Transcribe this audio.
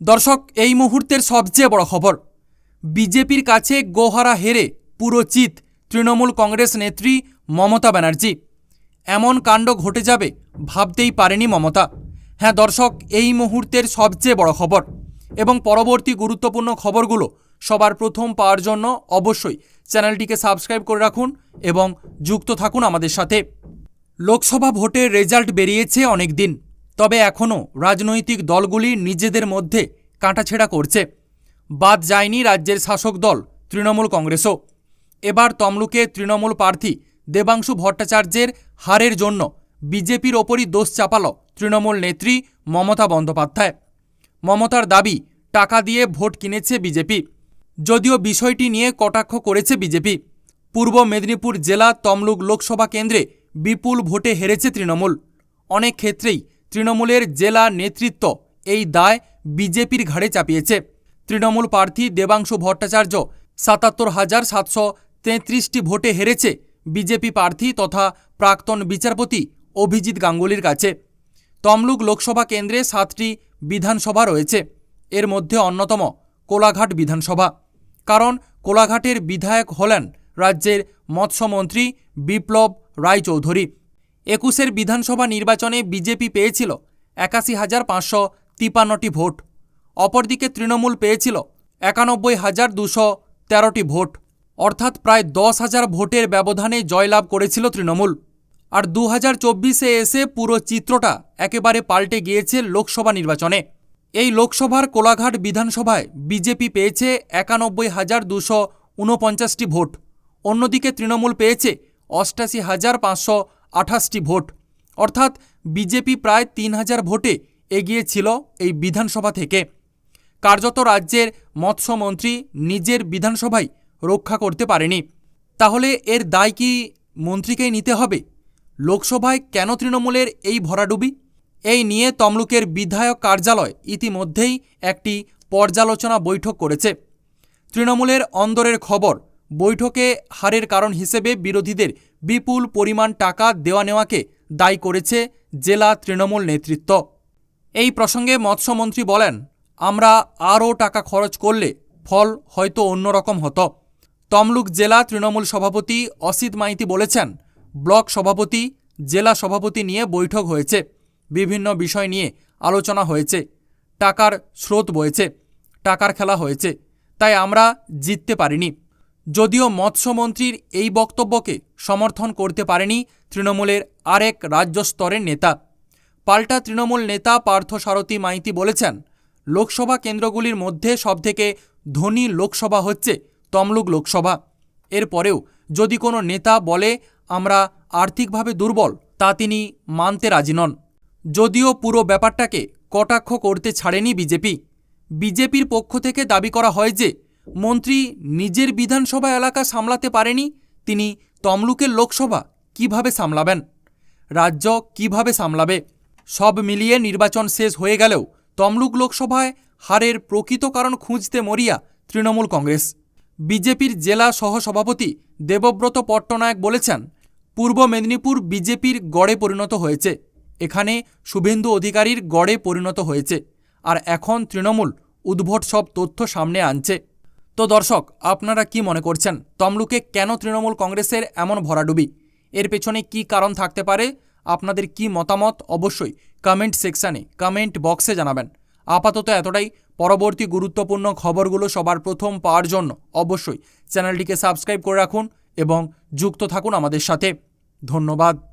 দর্শক, এই মুহূর্তের সবচেয়ে বড় খবর। বিজেপির কাছে গোহারা হেরে পুরো চিত তৃণমূল কংগ্রেস নেত্রী মমতা ব্যানার্জি। এমন কাণ্ড ঘটে যাবে ভাবতেই পারেনি মমতা। হ্যাঁ দর্শক, এই মুহূর্তের সবচেয়ে বড় খবর এবং পরবর্তী গুরুত্বপূর্ণ খবরগুলো সবার প্রথম পাওয়ার জন্য অবশ্যই চ্যানেলটিকে সাবস্ক্রাইব করে রাখুন এবং যুক্ত থাকুন আমাদের সাথে। লোকসভা ভোটের রেজাল্ট বেরিয়েছে অনেক দিন তবে এখনও রাজনৈতিক দলগুলি নিজেদের মধ্যে কাঁটাছেড়া করছে। বাদ যায়নি রাজ্যের শাসক দল, তৃণমূল কংগ্রেসও। এবার তমলুকে তৃণমূল প্রার্থী দেবাংশু ভট্টাচার্যের হারের জন্য বিজেপির ওপরই দোষ চাপাল তৃণমূল নেত্রী মমতা বন্দ্যোপাধ্যায়। মমতার দাবি, টাকা দিয়ে ভোট কিনেছে বিজেপি। যদিও বিষয়টি নিয়ে কটাক্ষ করেছে বিজেপি। পূর্ব মেদিনীপুর জেলা তমলুক লোকসভা কেন্দ্রে বিপুল ভোটে হেরেছে তৃণমূল। অনেক ক্ষেত্রেই তৃণমূলের জেলা নেতৃত্ব এই দায় বিজেপির ঘাড়ে চাপিয়েছে। তৃণমূল প্রার্থী দেবাংশু ভট্টাচার্য সাতাত্তর হাজার সাতশো তেত্রিশটি ভোটে হেরেছে বিজেপি প্রার্থী তথা প্রাক্তন বিচারপতি অভিজিৎ গাঙ্গুলির কাছে। তমলুক লোকসভা কেন্দ্রে সাতটি বিধানসভা রয়েছে। এর মধ্যে অন্যতম কোলাঘাট বিধানসভা। কারণ কোলাঘাটের বিধায়ক হলেন রাজ্যের মৎস্যমন্ত্রী বিপ্লব রায়চৌধুরী। একুশের বিধানসভা নির্বাচনে বিজেপি পেয়েছিল একাশি হাজার পাঁচশো তিপান্নটি ভোট। অপরদিকে তৃণমূল পেয়েছিল একানব্বই হাজার দুশো তেরোটি ভোট। অর্থাৎ প্রায় দশ হাজার ভোটের ব্যবধানে জয়লাভ করেছিল তৃণমূল। আর দু হাজার চব্বিশে এসে পুরো চিত্রটা একেবারে পাল্টে গিয়েছে লোকসভা নির্বাচনে। এই লোকসভার কোলাঘাট বিধানসভায় বিজেপি পেয়েছে একানব্বই হাজার দুশো ঊনপঞ্চাশটি ভোট। অন্যদিকে তৃণমূল পেয়েছে অষ্টাশি হাজার পাঁচশো আঠাশটি ভোট। অর্থাৎ বিজেপি প্রায় তিন হাজার ভোটে এগিয়ে ছিল এই বিধানসভা থেকে। কার্যত রাজ্যের মৎস্যমন্ত্রী নিজের বিধানসভায় রক্ষা করতে পারেনি। তাহলে এর দায় কি মন্ত্রীকেই নিতে হবে? লোকসভায় কেন তৃণমূলের এই ভরাডুবি? এই নিয়ে তমলুকের বিধায়ক কার্যালয় ইতিমধ্যেই একটি পর্যালোচনা বৈঠক করেছে। তৃণমূলের অন্দরের খবর বৈঠকে হারের কারণ হিসেবে বিরোধীদের বিপুল পরিমাণ টাকা দেওয়া নেওয়াকে দায়ী করেছে জেলা তৃণমূল নেতৃত্ব। এই প্রসঙ্গে মৎস্যমন্ত্রী বলেন, আমরা আরও টাকা খরচ করলে ফল হয়তো অন্যরকম হতো। তমলুক জেলা তৃণমূল সভাপতি অসিত মাইতি বলেছেন, ব্লক সভাপতি, জেলা সভাপতি নিয়ে বৈঠক হয়েছে। বিভিন্ন বিষয় নিয়ে আলোচনা হয়েছে। টাকার স্রোত বয়েছে টাকার খেলা হয়েছে। তাই আমরা জিততে পারিনি। যদিও মৎস্যমন্ত্রীর এই বক্তব্যকে সমর্থন করতে পারেনি তৃণমূলের আরেক রাজ্য স্তরের নেতা। পাল্টা তৃণমূল নেতা পার্থ সারথী মাইতি বলেছেন, লোকসভা কেন্দ্রগুলির মধ্যে সবথেকে ধনী লোকসভা হচ্ছে তমলুক লোকসভা। এরপরেও যদি কোনো নেতা বলে, আমরা আর্থিকভাবে দুর্বল তা তিনি মানতে রাজি নন। যদিও পুরো ব্যাপারটাকে কটাক্ষ করতে ছাড়েনি বিজেপি। বিজেপির পক্ষ থেকে দাবি করা হয় যে মন্ত্রী নিজের বিধানসভা এলাকা সামলাতে পারেনি, তিনি তমলুকের লোকসভা কীভাবে সামলাবেন? রাজ্য কীভাবে সামলাবে? সব মিলিয়ে নির্বাচন শেষ হয়ে গেলেও তমলুক লোকসভায় হারের প্রকৃত কারণ খুঁজতে মরিয়া তৃণমূল কংগ্রেস। বিজেপির জেলা সহসভাপতি দেবব্রত পট্টনায়ক বলেছেন, পূর্ব মেদিনীপুর বিজেপির গড়ে পরিণত হয়েছে। এখানে শুভেন্দু অধিকারীর গড়ে পরিণত হয়েছে। আর এখন তৃণমূল উদ্ভট সব তথ্য সামনে আনছে। তো দর্শক, আপনারা কি মনে করছেন, তমলুকে কেন তৃণমূল কংগ্রেসের এমন ভরাডুবি? এর পেছনে কি কারণ থাকতে পারে? আপনাদের কি মতামত? অবশ্যই কমেন্ট সেকশানে কমেন্ট বক্সে জানাবেন। আপাতত এতটাই। পরবর্তী গুরুত্বপূর্ণ খবরগুলো সবার প্রথম পাওয়ার জন্য অবশ্যই চ্যানেলটিকে সাবস্ক্রাইব করে রাখুন এবং যুক্ত থাকুন আমাদের সাথে। ধন্যবাদ।